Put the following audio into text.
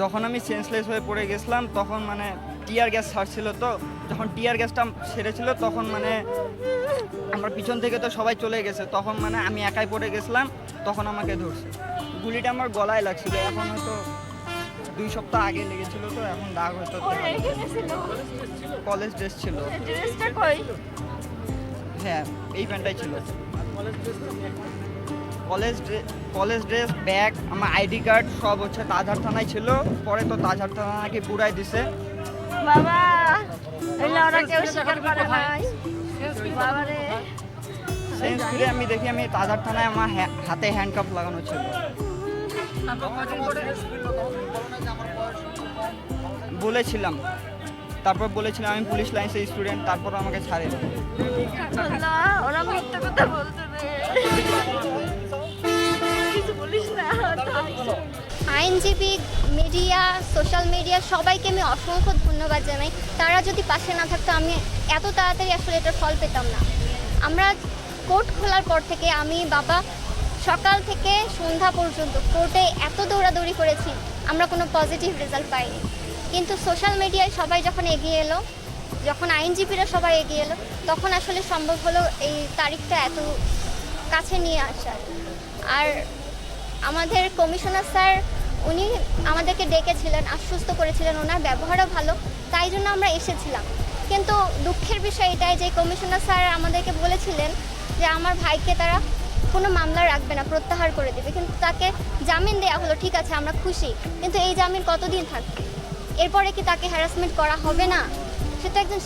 যখন আমি সেন্সলেস হয়ে পড়ে গেছিলাম তখন মানে টিয়ার গ্যাস ছাড়ছিল তো। যখন টিয়ার গ্যাসটা ছেড়েছিল তখন মানে আমার পিছন থেকে তো সবাই চলে গেছে। তখন মানে আমি একাই পড়ে গেছিলাম তখন আমাকে ধরছে। গুলিটা আমার গলায় লাগছিল। এখন হয়তো দুই সপ্তাহ আগে লেগেছিল তো এখন দাগ হতো কলেজ ড্রেস ছিল। হ্যাঁ এই প্যান্টটাই ছিল। কলেজ কলেজ ড্রেস ব্যাগ আমার আইডি কার্ড সব হচ্ছে তাজহার থানায় ছিল। পরে তো তাজহার থানা নাকি পুরাই দিছে। বাবা করে আমি দেখি আমি তাজহার থানায় আমার হাতে হ্যান্ডকাপ লাগানো ছিল। বলেছিলাম। তারপর বলেছিলাম আমি পুলিশ লাইন্সের স্টুডেন্ট তারপর আমাকে ছাড়ে। দেয়। ওরা মিথ্যা কথা বলতে আইনজীবী মিডিয়া সোশ্যাল মিডিয়া সবাইকে আমি অসংখ্য ধন্যবাদ জানাই। তারা যদি পাশে না থাকতো, আমি এত তাড়াতাড়ি আসলে এটার ফল পেতাম না। আমরা কোর্ট খোলার পর থেকে আমি, বাবা, সকাল থেকে সন্ধ্যা পর্যন্ত কোর্টে এত দৌড়াদৌড়ি করেছি, আমরা কোনো পজিটিভ রেজাল্ট পাইনি। কিন্তু সোশ্যাল মিডিয়ায় সবাই যখন এগিয়ে এলো, যখন আইনজীবীরা সবাই এগিয়ে এলো, তখন আসলে সম্ভব হলো এই তারিখটা এত কাছে নিয়ে আসার। আর আমাদের কমিশনার স্যার উনি আমাদেরকে ডেকেছিলেন, আশ্বস্ত করেছিলেন, ওনার ব্যবহারও ভালো, তাই জন্য আমরা এসেছিলাম। কিন্তু দুঃখের বিষয় এটাই যে কমিশনার স্যার আমাদেরকে বলেছিলেন যে আমার ভাইকে তারা কোনো মামলা রাখবে না, প্রত্যাহার করে দেবে। কিন্তু তাকে জামিন দেওয়া হলো, ঠিক আছে, আমরা খুশি। কিন্তু এই জামিন কতদিন থাকবে? এরপরে কি তাকে হ্যারাসমেন্ট করা হবে না? সে তো একজন